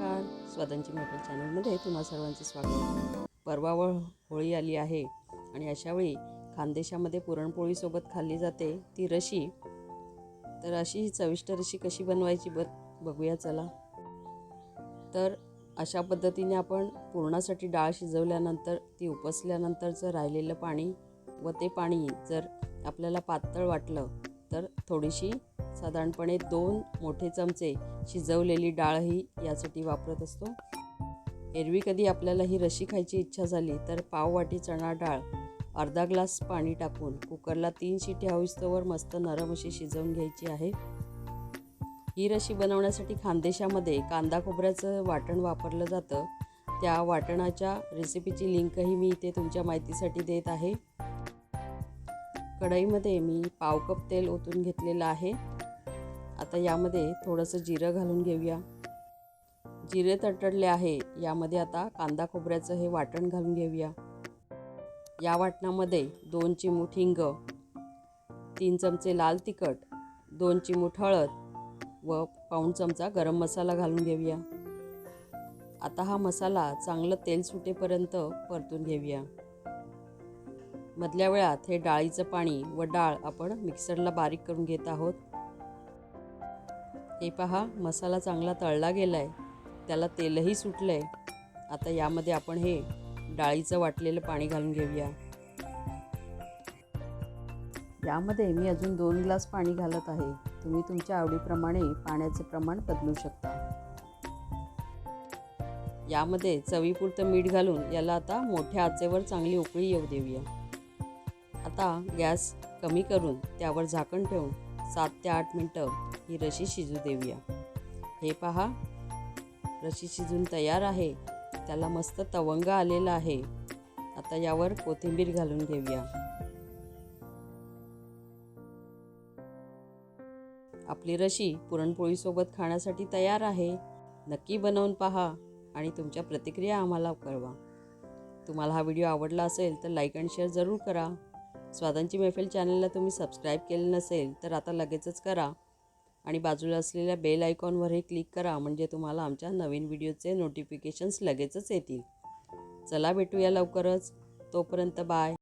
नमस्कार. स्वादांची मैफल चॅनलमध्ये तुम्हा सर्वांचं स्वागत. परवावळ होळी आली आहे आणि अशावेळी खानदेशामध्ये पुरणपोळीसोबत खाल्ली जाते ती रशी. तर अशी ही चविष्ट रशी कशी बनवायची ब बघूया चला. तर अशा पद्धतीने आपण पुरणासाठी डाळ शिजवल्यानंतर ती उपसल्यानंतरचं राहिलेलं पाणी व ते पाणी जर आपल्याला पातळ वाटलं तर थोडीशी साधारणपणे दोन मोठे चमचे शिजवलेली डाळही यासाठी वापरत असतो. एरवी कधी आपल्याला ही रशी खायची इच्छा झाली तर पाववाटी चणा डाळ अर्धा ग्लास पाणी टाकून कुकरला तीन शिटी हविस्तवर मस्त नरम अशी शिजवून घ्यायची आहे. ही रशी बनवण्यासाठी खानदेशामध्ये कांदा खोबऱ्याचं वाटण वापरलं जातं. त्या वाटणाच्या रेसिपीची लिंकही मी इथे तुमच्या माहितीसाठी देत आहे. कढईमध्ये मी पाव कप तेल ओतून घेतलेलं आहे. आता यामध्ये थोडंसं जिरं घालून घेऊया. जिरे तटडले आहे यामध्ये आता कांदा खोबऱ्याचं हे वाटण घालून घेऊया. या वाटणामध्ये दोन चिमूट हिंग तीन चमचे लाल तिखट दोन चिमूट हळद व पाऊण चमचा गरम मसाला घालून घेऊया. आता हा मसाला चांगलं तेल सुटेपर्यंत परतून घेऊया. मधल्या वेळात हे डाळीचं पाणी व डाळ आपण मिक्सरला बारीक करून घेत आहोत. हे पहा मसाला चांगला तळला गेला आहे त्याला तेलही सुटलं आहे आता यामध्ये आपण हे डाळीचं वाटलेलं पाणी घालून घेऊया. यामध्ये मी अजून दोन ग्लास पाणी घालत आहे. तुम्ही तुमच्या आवडीप्रमाणे पाण्याचे प्रमाण बदलू शकता. यामध्ये चवीपुरतं मीठ घालून याला आता मोठ्या आचेवर चांगली उकळी येऊ देऊया. आता गॅस कमी करून त्यावर झाकण ठेवून सात ते आठ मिनटं ही रशी शिजू देऊया. हे पहा रशी शिजून तयार आहे. त्याला मस्त तवंग आलेला आहे. आता यावर कोथिंबीर घालून घेऊया. आपली रशी पुरणपोळीसोबत खाण्यासाठी तयार आहे. नक्की बनवून पहा आणि तुमच्या प्रतिक्रिया आम्हाला कळवा. तुम्हाला हा व्हिडिओ आवडला असेल तर लाईक अँड शेअर जरूर करा. स्वादांची मैफिल चॅनलला तुम्ही सबस्क्राईब केले नसेल तर आता लगेचच करा. आणि बाजूला असलेल्या बेल आयकॉनवरही क्लिक करा म्हणजे तुम्हाला आमच्या नवीन व्हिडिओचे नोटिफिकेशन्स लगेचच येतील. चला भेटूया लवकरच. तोपर्यंत बाय.